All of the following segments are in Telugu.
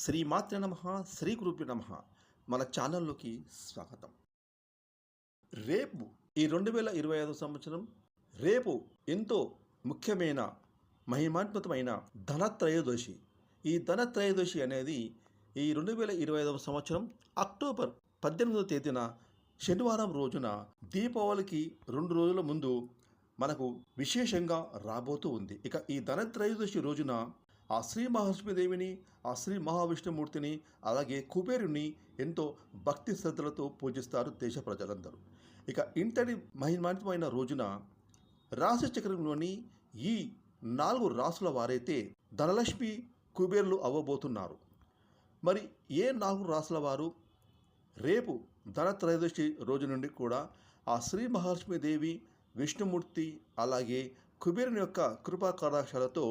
శ్రీమాత్ర నమ శ్రీ గురుభ్య నమ. మన ఛానల్లోకి స్వాగతం. రేపు ఈ రెండు వేల ఇరవై ఐదు సంవత్సరం రేపు ఎంతో ముఖ్యమైన మహిమాత్మతమైన ధనత్రయోదశి. ఈ ధనత్రయోదశి అనేది ఈ రెండు వేల ఇరవై ఐదవ సంవత్సరం అక్టోబర్ పద్దెనిమిదవ తేదీన శనివారం రోజున దీపావళికి రెండు రోజుల ముందు మనకు విశేషంగా రాబోతూ ఉంది. ఇక ఈ ధనత్రయోదశి రోజున ఆ శ్రీ మహాలక్ష్మీదేవిని ఆ శ్రీ మహావిష్ణుమూర్తిని అలాగే కుబేరుని ఎంతో భక్తి శ్రద్ధలతో పూజిస్తారు దేశ ప్రజలందరూ. ఇక ఇంతటి మహిమాన్వితమైన రోజున రాశి చక్రంలోని ఈ నాలుగు రాసుల వారైతే ధనలక్ష్మి కుబేరులు అవ్వబోతున్నారు. మరి ఏ నాలుగు రాసుల వారు? రేపు ధనత్రయోదశి రోజు నుండి కూడా ఆ శ్రీ మహాలక్ష్మీదేవి విష్ణుమూర్తి అలాగే కుబేరుని యొక్క కృపా కటాక్షాలతో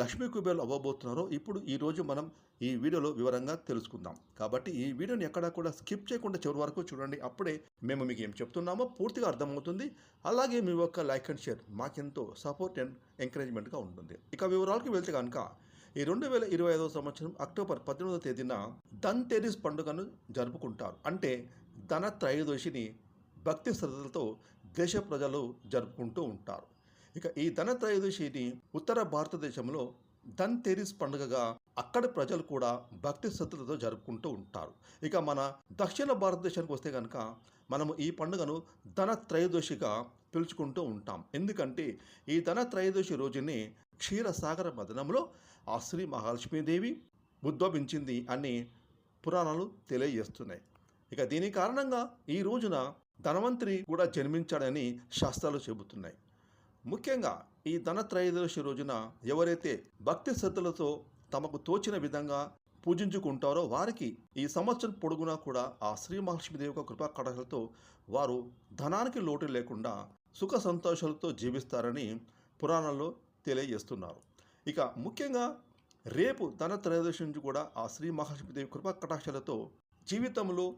లక్ష్మీ కుబేర్లు అవ్వబోతున్నారో ఇప్పుడు ఈరోజు మనం ఈ వీడియోలో వివరంగా తెలుసుకుందాం. కాబట్టి ఈ వీడియోని ఎక్కడా కూడా స్కిప్ చేయకుండా చివరి వరకు చూడండి. అప్పుడే మేము మీకు ఏం చెప్తున్నామో పూర్తిగా అర్థమవుతుంది. అలాగే మీ యొక్క లైక్ అండ్ షేర్ మాకెంతో సపోర్ట్ అండ్ ఎంకరేజ్మెంట్గా ఉంటుంది. ఇక వివరాలకు వెళ్తే కనుక ఈ రెండు వేల ఇరవై ఐదవ సంవత్సరం అక్టోబర్ పద్దెనిమిదవ తేదీన ధన్ తెరీస్ పండుగను జరుపుకుంటారు. అంటే ధన త్రయోదశిని భక్తి శ్రద్ధలతో దేశ ప్రజలు జరుపుకుంటూ ఉంటారు. ఇక ఈ ధనత్రయోదశిని ఉత్తర భారతదేశంలో ధన్తెరిస్ పండుగగా అక్కడి ప్రజలు కూడా భక్తి శ్రద్ధలతో జరుపుకుంటూ ఉంటారు. ఇక మన దక్షిణ భారతదేశానికి వస్తే కనుక మనము ఈ పండుగను ధన త్రయోదశిగా పిలుచుకుంటూ ఉంటాం. ఎందుకంటే ఈ ధన త్రయోదశి రోజుని క్షీరసాగర మదనంలో ఆ శ్రీ మహాలక్ష్మీదేవి ఉద్భవించింది అని పురాణాలు తెలియజేస్తున్నాయి. ఇక దీని కారణంగా ఈ రోజున ధనవంతరి కూడా జన్మించాడని శాస్త్రాలు చెబుతున్నాయి. ముఖ్యంగా ఈ ధనత్రయోదశి రోజున ఎవరైతే భక్తి శ్రద్ధలతో తమకు తోచిన విధంగా పూజించుకుంటారో వారికి ఈ సంవత్సరం పొడుగునా కూడా ఆ శ్రీ మహాలక్ష్మీదేవి యొక్క కృపా వారు ధనానికి లోటు లేకుండా సుఖ సంతోషాలతో జీవిస్తారని పురాణాల్లో తెలియజేస్తున్నారు. ఇక ముఖ్యంగా రేపు ధన త్రయోదశి నుంచి కూడా ఆ శ్రీ మహాలక్ష్మీదేవి కృపా కటాక్షలతో జీవితంలో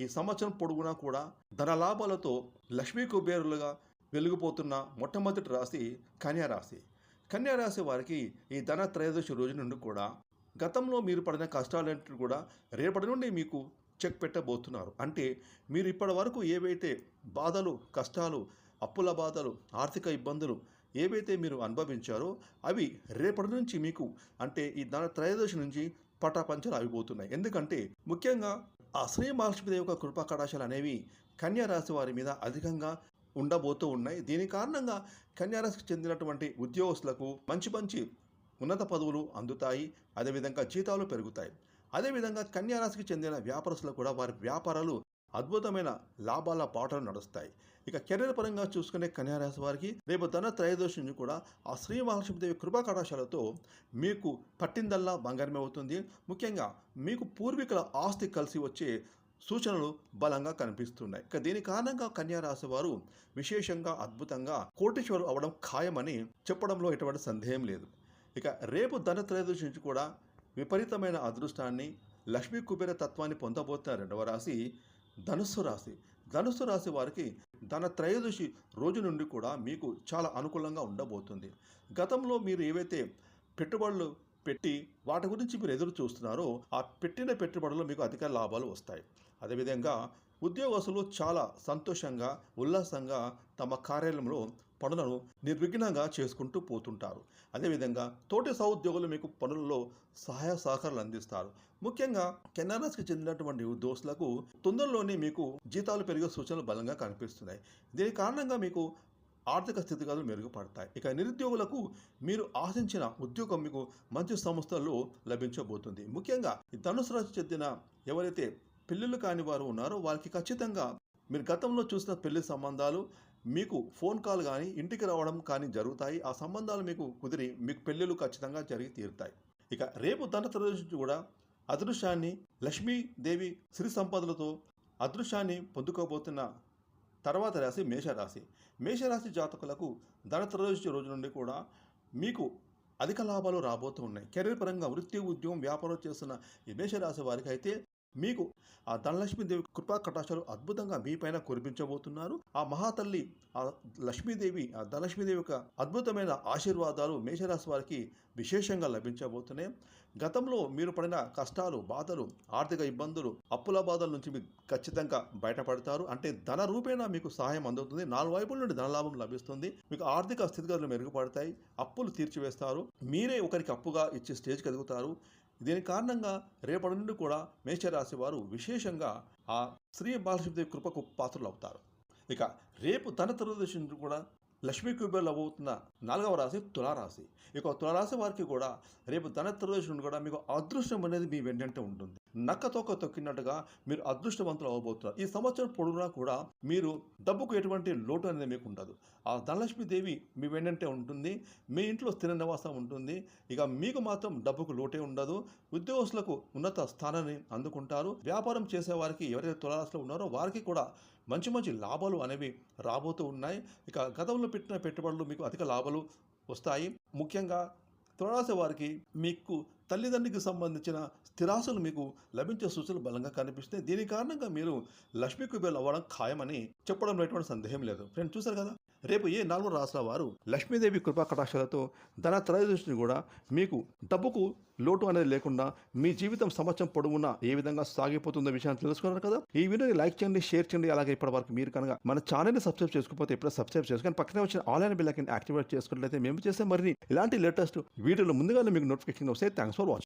ఈ సంవత్సరం పొడుగునా కూడా ధన లాభాలతో లక్ష్మీ కుబేరులుగా వెలిగిపోతున్న మొట్టమొదటి రాశి కన్యా రాశి కన్యా రాశి వారికి ఈ ధన త్రయోదశి రోజు నుండి కూడా గతంలో మీరు పడిన కష్టాలన్నింటినీ కూడా రేపటి నుండి మీకు చెక్ పెట్టబోతున్నారు. అంటే మీరు ఇప్పటి వరకు ఏవైతే బాధలు కష్టాలు అప్పుల బాధలు ఆర్థిక ఇబ్బందులు ఏవైతే మీరు అనుభవించారో అవి రేపటి నుంచి మీకు అంటే ఈ ధన త్రయోదశి నుంచి పటాపంచలు ఆగిపోతున్నాయి ఎందుకంటే ముఖ్యంగా ఆ శ్రీ మహాలక్ష్మీదేవి యొక్క కృపా కటాశాలు అనేవి కన్యా రాశి వారి మీద అధికంగా ఉండబోతూ ఉన్నాయి. దీని కారణంగా కన్యారాశికి చెందినటువంటి ఉద్యోగస్తులకు మంచి మంచి ఉన్నత పదవులు అందుతాయి. అదేవిధంగా జీతాలు పెరుగుతాయి. అదేవిధంగా కన్యారాశికి చెందిన వ్యాపారస్తులకు కూడా వారి వ్యాపారాలు అద్భుతమైన లాభాల బాటలు నడుస్తాయి. ఇక కెరీర్ పరంగా చూసుకునే కన్యారాశి వారికి రేపు ధన త్రయోదశి నుంచి కూడా ఆ శ్రీ మహాలక్ష్మీదేవి కృపా కటాశాలతో మీకు పట్టిందల్లా బంగారమే అవుతుంది. ముఖ్యంగా మీకు పూర్వీకుల ఆస్తి కలిసి వచ్చే సూచనలు బలంగా కనిపిస్తున్నాయి. ఇక దీని కారణంగా కన్యా రాశి వారు విశేషంగా అద్భుతంగా కోటీశ్వరు అవడం ఖాయమని చెప్పడంలో ఎటువంటి సందేహం లేదు. ఇక రేపు ధనత్రయోదశి నుంచి కూడా విపరీతమైన అదృష్టాన్ని లక్ష్మీ కుబేర తత్వాన్ని పొందబోతున్న రెండవ రాశి ధనుస్సు రాశి. ధనుస్సు రాశి వారికి ధన త్రయోదశి రోజు నుండి కూడా మీకు చాలా అనుకూలంగా ఉండబోతుంది. గతంలో మీరు ఏవైతే పెట్టుబడులు పెట్టి వాటి గురించి మీరు ఎదురు చూస్తున్నారో ఆ పెట్టిన పెట్టుబడులు మీకు అధిక లాభాలు వస్తాయి. అదేవిధంగా ఉద్యోగస్తులు చాలా సంతోషంగా ఉల్లాసంగా తమ కార్యాలయంలో పనులను నిర్విఘ్నంగా చేసుకుంటూ పోతుంటారు. అదేవిధంగా తోటి సహోద్యోగులు మీకు పనులలో సహాయ సహకారాలు అందిస్తారు. ముఖ్యంగా కెనరాస్కి చెందినటువంటి ఉద్యోగులకు తొందరలోనే మీకు జీతాలు పెరిగే సూచనలు బలంగా కనిపిస్తున్నాయి. దీని కారణంగా మీకు ఆర్థిక స్థితిగతులు మెరుగుపడతాయి. ఇక నిరుద్యోగులకు మీరు ఆశించిన ఉద్యోగం మీకు మంచి సంస్థల్లో లభించబోతుంది. ముఖ్యంగా ఈ ధనుసు రాశి చెందిన ఎవరైతే పెళ్ళిళ్ళు కాని వారు ఉన్నారో వారికి ఖచ్చితంగా మీరు గతంలో చూసిన పెళ్ళి సంబంధాలు మీకు ఫోన్ కాల్ కానీ ఇంటికి రావడం కానీ జరుగుతాయి. ఆ సంబంధాలు మీకు కుదిరి మీకు పెళ్ళిళ్ళు ఖచ్చితంగా జరిగి తీరుతాయి. ఇక రేపు ధన కూడా అదృశ్యాన్ని లక్ష్మీదేవి సిరి సంపదలతో అదృశ్యాన్ని పొందుకోబోతున్న తర్వాత రాశి మేషరాశి. మేషరాశి జాతకులకు ధన రోజు నుండి కూడా మీకు అధిక లాభాలు రాబోతూ ఉన్నాయి. కెరీర్ పరంగా వృత్తి ఉద్యోగం వ్యాపారం చేస్తున్న ఈ మేషరాశి వారికి అయితే మీకు ఆ ధనలక్ష్మీదేవి కృపా కటాక్షాలు అద్భుతంగా మీపైన కురిపించబోతున్నారు. ఆ మహాతల్లి ఆ లక్ష్మీదేవి ఆ ధనలక్ష్మీదేవి యొక్క అద్భుతమైన ఆశీర్వాదాలు మేషరాశి వారికి విశేషంగా లభించబోతున్నాయి. గతంలో మీరు పడిన కష్టాలు బాధలు ఆర్థిక ఇబ్బందులు అప్పుల బాధల నుంచి మీకు ఖచ్చితంగా బయటపడతారు. అంటే ధన రూపేణా మీకు సహాయం అందుతుంది. నాలుగు వైపుల నుండి ధనలాభం లభిస్తుంది. మీకు ఆర్థిక స్థితిగతులు మెరుగుపడతాయి. అప్పులు తీర్చివేస్తారు. మీరే ఒకరికి అప్పుగా ఇచ్చే స్టేజ్కి ఎదుగుతారు. దీని కారణంగా రేపటి నుండి కూడా మేషరాశి వారు విశేషంగా ఆ శ్రీ బాలశివదేవి కృపకు పాత్రలు అవుతారు. ఇక రేపు ధన త్రయోదశి నుండి కూడా లక్ష్మీ కుబేర్లు అవ్వబోతున్న నాలుగవ రాశి తులారాశి. ఇక తులారాశి వారికి కూడా రేపు ధన నుండి కూడా మీకు అదృష్టం అనేది మీ వెంటనే ఉంటుంది. నక్క తోక తొక్కినట్టుగా మీరు అదృష్టవంతులు అవ్వబోతున్నారు. ఈ సంవత్సరం పొడవునా కూడా మీరు డబ్బుకు ఎటువంటి లోటు అనేది మీకు ఉండదు. ఆ ధనలక్ష్మి దేవి మీ వెంటనే ఉంటుంది. మీ ఇంట్లో స్థిర నివాసం ఉంటుంది. ఇక మీకు మాత్రం డబ్బుకు లోటే ఉండదు. ఉద్యోగస్తులకు ఉన్నత స్థానాన్ని అందుకుంటారు. వ్యాపారం చేసే వారికి ఎవరైతే తులారాశిలో ఉన్నారో వారికి కూడా మంచి మంచి లాభాలు అనేవి రాబోతూ ఉన్నాయి. ఇక గతంలో పెట్టిన పెట్టుబడులు మీకు అధిక లాభాలు వస్తాయి. ముఖ్యంగా తులారాశి వారికి మీకు తల్లిదండ్రికి సంబంధించిన స్థిరాసులు మీకు లభించే సూచనలు బలంగా కనిపిస్తాయి దీని కారణంగా మీరు లక్ష్మీ కుబేర్లు అవ్వడం ఖాయమని చెప్పడంలో ఎటువంటి సందేహం లేదు. ఫ్రెండ్ చూసారు కదా? రేపు ఏ నాలుగు రాసుల వారు లక్ష్మీదేవి కృపా కటాక్షాలతో ధన త్రయోదశిని కూడా మీకు డబ్బుకు లోటు అనేది లేకుండా మీ జీవితం సంవత్సరం పొడవునా ఏ విధంగా సాగిపోతుందో విషయాన్ని తెలుసుకున్నారు కదా? ఈ వీడియోని లైక్ చేయండి షేర్ చేయండి. అలాగే ఇప్పటి వరకు మీరు కనుక మన ఛానల్ని సబ్స్క్రైబ్ చేసుకోకపోతే ఇప్పుడు సబ్స్క్రైబ్ చేసుకొని పక్కనే వచ్చిన ఆన్లైన్ బిల్ యాక్టివేట్ చేసుకున్నట్లయితే మేము చేసే మరిన్ని ఇలాంటి లేటెస్ట్ వీడియోలు ముందుగానే మీకు నోటిఫికేషన్ వస్తాయి. థ్యాంక్స్ 서로